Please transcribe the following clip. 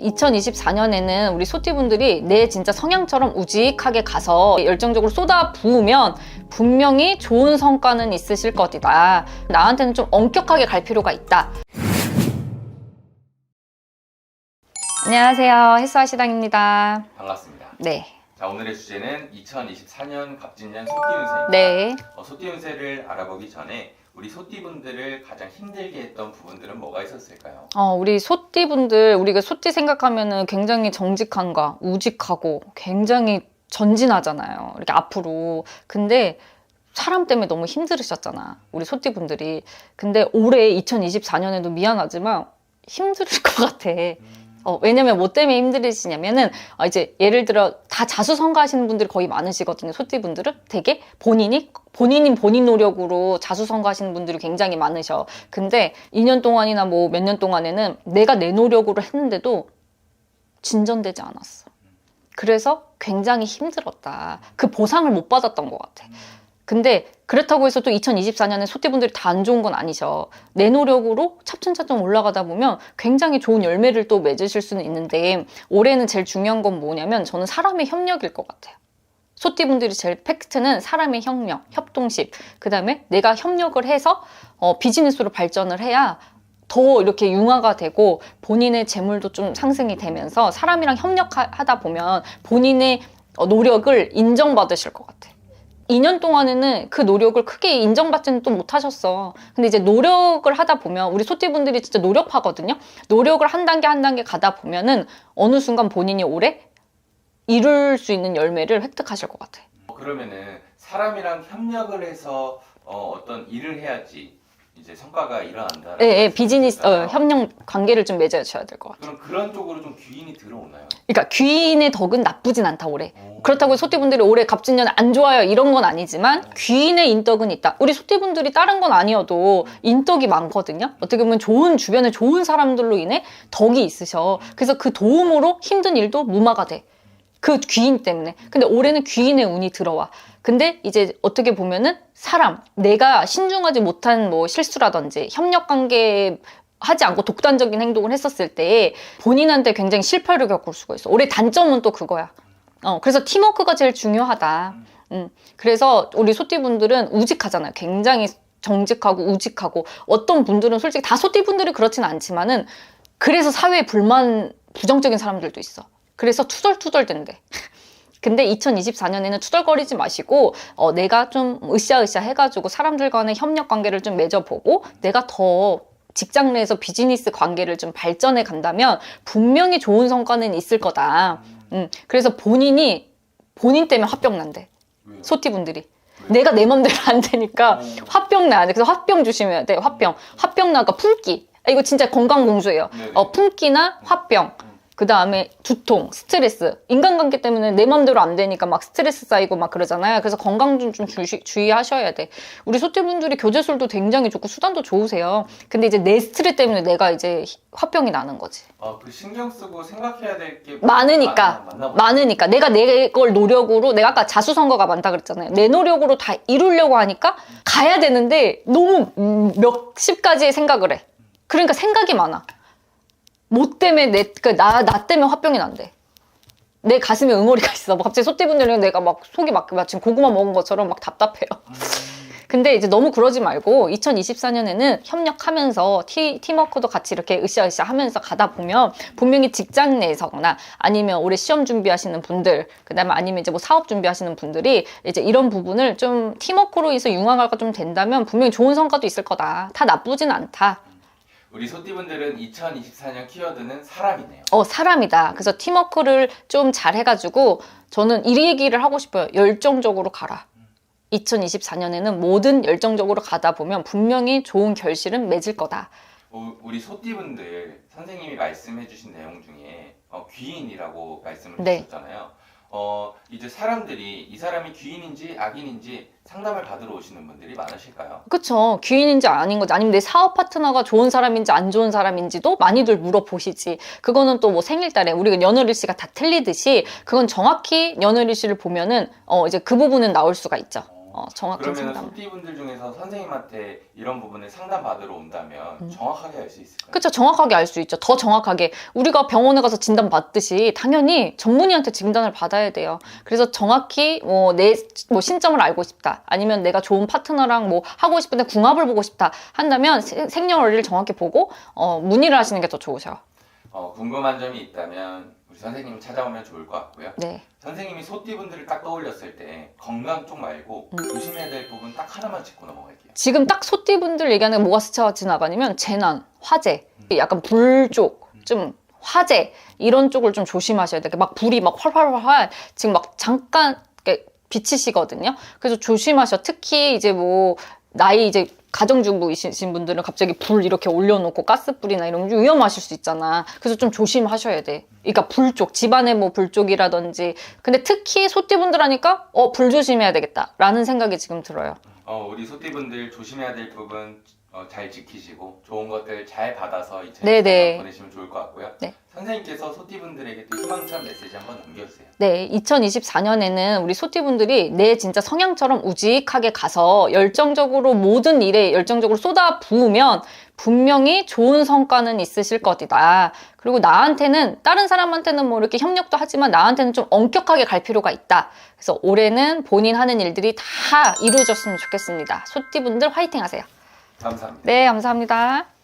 2024년에는 우리 소띠분들이 내 진짜 성향처럼 우직하게 가서 열정적으로 쏟아 부으면 분명히 좋은 성과는 있으실 것이다. 나한테는 좀 엄격하게 갈 필요가 있다. 안녕하세요. 햇수아 시당입니다. 반갑습니다. 네. 자 오늘의 주제는 2024년 갑진년 소띠 운세입니다. 네. 어, 소띠 운세를 알아보기 전에 우리 소띠분들을 가장 힘들게 했던 부분들은 뭐가 있었을까요? 어, 우리 소띠분들, 우리가 소띠 생각하면은 굉장히 정직한가, 우직하고 굉장히 전진하잖아요. 이렇게 앞으로. 근데 사람 때문에 너무 힘들으셨잖아. 우리 소띠분들이. 근데 올해 2024년에도 미안하지만 힘들을 것 같아. 어, 왜냐면 뭐 때문에 힘들으시냐면은, 어, 이제 예를 들어 다 자수성가하시는 분들이 거의 많으시거든요. 소띠분들은 되게 본인이, 본인인 본인 노력으로 자수성가하시는 분들이 굉장히 많으셔. 근데 2년 동안이나 뭐 몇 년 동안에는 내가 내 노력으로 했는데도 진전되지 않았어. 그래서 굉장히 힘들었다. 그 보상을 못 받았던 것 같아. 근데 그렇다고 해서 또 2024년에 소띠분들이 다 안 좋은 건 아니셔. 내 노력으로 차츰차츰 올라가다 보면 굉장히 좋은 열매를 또 맺으실 수는 있는데 올해는 제일 중요한 건 뭐냐면 저는 사람의 협력일 것 같아요. 소띠분들이 제일 팩트는 사람의 협력, 협동심. 그 다음에 내가 협력을 해서 어, 비즈니스로 발전을 해야 더 이렇게 융화가 되고 본인의 재물도 좀 상승이 되면서 사람이랑 협력하다 보면 본인의 어, 노력을 인정받으실 것 같아. 2년 동안에는 그 노력을 크게 인정받지는 또 못하셨어. 근데 이제 노력을 하다 보면 우리 소띠분들이 진짜 노력하거든요. 노력을 한 단계 한 단계 가다 보면은 어느 순간 본인이 올해 이룰 수 있는 열매를 획득하실 것 같아. 어, 그러면은 사람이랑 협력을 해서 어, 어떤 일을 해야지 이제 성과가 일어난다. 예, 예, 비즈니스 어, 협력 관계를 좀 맺어줘야 될 것 같아. 그럼 그런 쪽으로 좀 귀인이 들어오나요? 그러니까 귀인의 덕은 나쁘진 않다 올해. 오. 그렇다고 소띠분들이 올해 갑진년 안 좋아요 이런 건 아니지만 귀인의 인덕은 있다. 우리 소띠분들이 다른 건 아니어도 인덕이 많거든요. 어떻게 보면 좋은 주변에 좋은 사람들로 인해 덕이 있으셔. 그래서 그 도움으로 힘든 일도 무마가 돼. 그 귀인 때문에. 근데 올해는 귀인의 운이 들어와. 근데 이제 어떻게 보면은 사람, 내가 신중하지 못한 뭐 실수라든지 협력 관계 하지 않고 독단적인 행동을 했었을 때 본인한테 굉장히 실패를 겪을 수가 있어. 올해 단점은 또 그거야. 어, 그래서 팀워크가 제일 중요하다. 음, 그래서 우리 소띠분들은 우직하잖아요. 굉장히 정직하고 우직하고 어떤 분들은 솔직히 다 소띠분들이 그렇진 않지만은 그래서 사회에 불만 부정적인 사람들도 있어. 그래서 투덜투덜 된대. 근데 2024년에는 투덜거리지 마시고 어, 내가 좀 으쌰으쌰 해가지고 사람들 간의 협력 관계를 좀 맺어보고 내가 더 직장 내에서 비즈니스 관계를 좀 발전해 간다면 분명히 좋은 성과는 있을 거다. 음, 그래서 본인이 본인 때문에 화병 난대. 왜요? 소띠분들이. 내가 내 맘대로 안 되니까 화병 나야 돼. 그래서 화병 조심해야 돼. 화병. 화병 나가 품기. 아, 이거 진짜 건강 공주예요. 네네. 어, 품기나 화병. 음. 그 다음에 두통, 스트레스. 인간관계 때문에 내 맘대로 안 되니까 막 스트레스 쌓이고 막 그러잖아요. 그래서 건강 좀, 좀 주시, 주의하셔야 돼. 우리 소띠분들이 교제술도 굉장히 좋고 수단도 좋으세요. 근데 이제 내 스트레스 때문에 내가 이제 화병이 나는 거지. 어, 그 신경 쓰고 생각해야 될 게 많으니까. 보다. 많으니까. 내가 내 걸 노력으로, 내가 아까 자수성가가 많다 그랬잖아요. 내 노력으로 다 이루려고 하니까 가야 되는데 너무 음, 몇십 가지의 생각을 해. 그러니까 생각이 많아. 뭐 때문에 내, 그 나, 나 때문에 화병이 난대. 내 가슴에 응어리가 있어. 뭐 갑자기 소띠분들은 내가 막 속이 막 마침 고구마 먹은 것처럼 막 답답해요. 근데 이제 너무 그러지 말고 2024년에는 협력하면서 티, 팀워크도 같이 이렇게 으쌰으쌰 하면서 가다 보면 분명히 직장 내에서거나 아니면 올해 시험 준비하시는 분들 그다음에 아니면 이제 뭐 사업 준비하시는 분들이 이제 이런 부분을 좀 팀워크로 해서 융화가 좀 된다면 분명히 좋은 성과도 있을 거다. 다 나쁘진 않다. 우리 소띠분들은 2024년 키워드는 사람이네요. 어, 사람이다. 그래서 팀워크를 좀 잘 해가지고 저는 이 얘기를 하고 싶어요. 열정적으로 가라. 2024년에는 뭐든 열정적으로 가다 보면 분명히 좋은 결실은 맺을 거다. 어, 우리 소띠분들 선생님이 말씀해 주신 내용 중에 어, 귀인이라고 말씀을 네. 주셨잖아요. 어, 이제 사람들이 이 사람이 귀인인지 악인인지 상담을 받으러 오시는 분들이 많으실까요? 그쵸. 귀인인지 아닌 거지. 아니면 내 사업 파트너가 좋은 사람인지 안 좋은 사람인지도 많이들 물어보시지. 그거는 또 뭐 생일달에 우리가 연월일시가 다 틀리듯이 그건 정확히 연월일시를 보면은 어 이제 그 부분은 나올 수가 있죠. 어, 어, 정확한 그러면 상담. 소띠분들 중에서 선생님한테 이런 부분을 상담 받으러 온다면 음. 정확하게 할수 있을까요? 그쵸 정확하게 알 수 있죠. 더 정확하게 우리가 병원에 가서 진단 받듯이 당연히 전문의한테 진단을 받아야 돼요. 그래서 정확히 뭐내뭐 신점을 알고 싶다. 아니면 내가 좋은 파트너랑 뭐 하고 싶은데 궁합을 보고 싶다 한다면 세- 생년월일을 정확히 보고 어, 문의를 하시는 게 더 좋으셔요. 어, 궁금한 점이 있다면 우리 선생님 찾아오면 좋을 것 같고요. 네. 선생님이 소띠분들을 딱 떠올렸을 때 건강 쪽 말고 음. 조심해야 될 부분 딱 하나만 짚고 넘어갈게요. 지금 딱 소띠분들 얘기하는 게 뭐가 스쳐 지나가냐면 재난, 화재, 약간 불 쪽, 좀 화재 이런 쪽을 좀 조심하셔야 돼요. 막 불이 막 활활활 지금 막 잠깐 비치시거든요. 그래서 조심하셔. 특히 이제 뭐 나이 이제 가정주부이신 분들은 갑자기 불 이렇게 올려놓고 가스불이나 이런 게 위험하실 수 있잖아. 그래서 좀 조심하셔야 돼. 그러니까 불 쪽, 집안의 뭐불 쪽이라든지. 근데 특히 소띠분들 하니까 어, 불 조심해야 되겠다라는 생각이 지금 들어요. 어, 우리 소띠분들 조심해야 될 부분 어, 잘 지키시고 좋은 것들 잘 받아서 네네. 2024년 보내시면 좋을 것 같고요. 네. 선생님께서 소띠분들에게 또 희망찬 메시지 한번 남겨주세요. 네, 2024년에는 우리 소띠분들이 내 진짜 성향처럼 우직하게 가서 열정적으로 모든 일에 열정적으로 쏟아 부으면 분명히 좋은 성과는 있으실 것이다. 그리고 나한테는 다른 사람한테는 뭐 이렇게 협력도 하지만 나한테는 좀 엄격하게 갈 필요가 있다. 그래서 올해는 본인 하는 일들이 다 이루어졌으면 좋겠습니다. 소띠분들 화이팅 하세요. 감사합니다. 네, 감사합니다.